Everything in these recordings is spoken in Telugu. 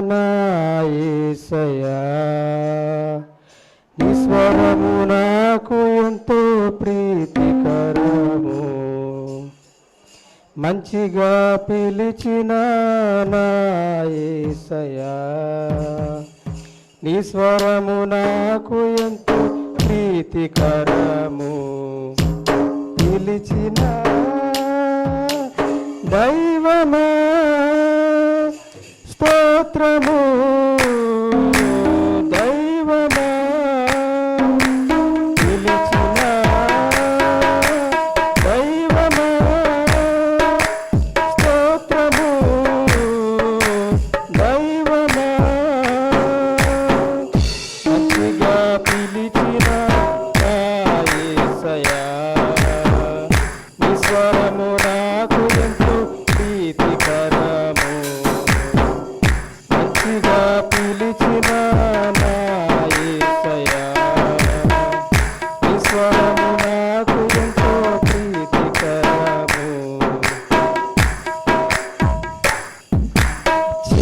నాయసయా. నీ స్వరము నాకు ఎంతో ప్రీతికరము. మంచిగా పిలిచిన నాయసయా. నీ స్వరము నాకు ఎంతో ప్రీతికరము. పిలిచిన దైవమా quatro.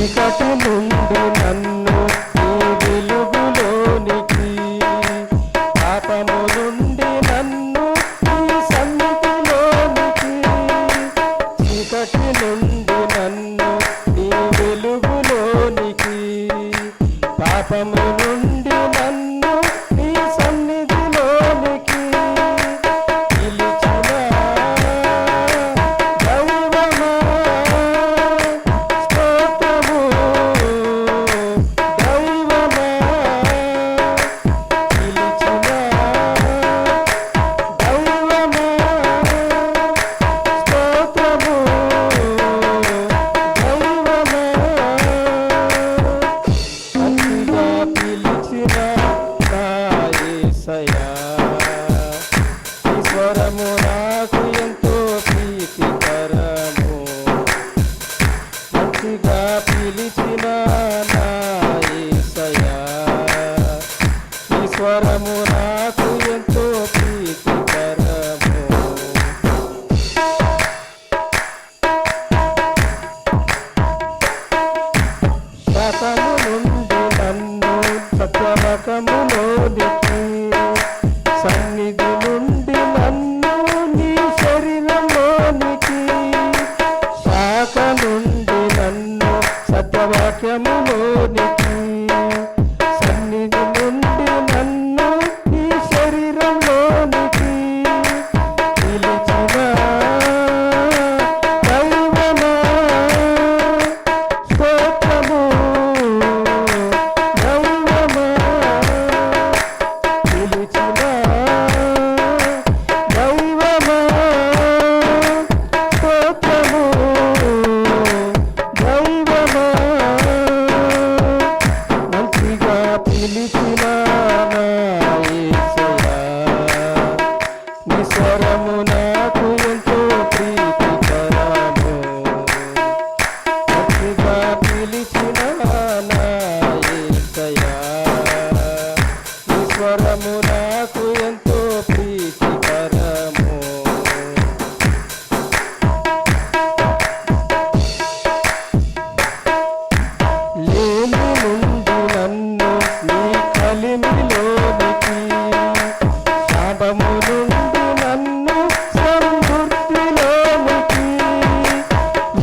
చీకటినుండి నన్ను ఈ వెలుగులోనికి పాపము నుండి నన్ను ఈ సన్నిధిలోనికి చీకటి నుండి నన్ను వెలుగు వరము నాకు ఎంతో ప్రీతికరము. శాసము నుండి నన్ను సత్యరకము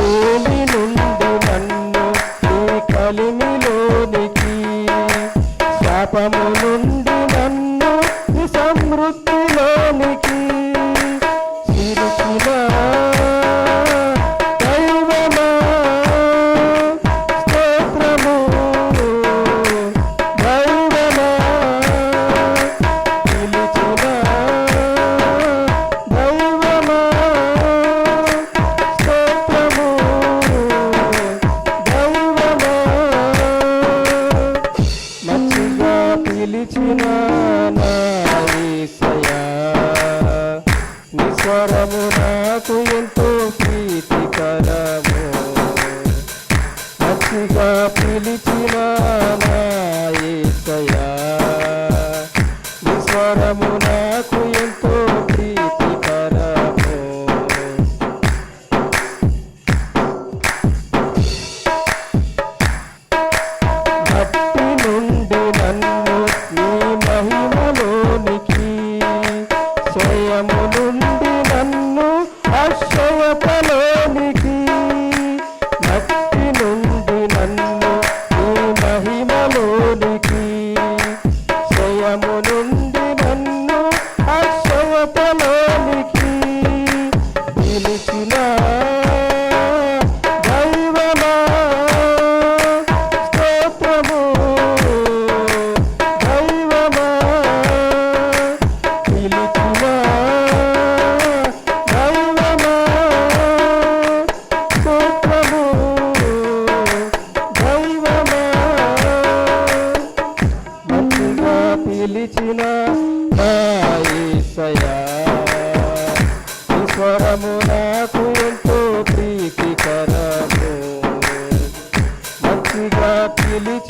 ధూళి నుండి నన్ను ఈ కలిమిలోనికి శాపము స్వరము నాకు ఎంతో ప్రీతికరము. మంచిగా పిలిచి నిలిచిన దైవమా? స్తోత్రము దైవమా? నిలిచిన దైవమా? స్తోత్రము దైవమా? మతిగా పిలిచిన నా ఈసయా స్వరము నాకు ఎంతో ప్రీతికరము. మంచిగా పిలిచి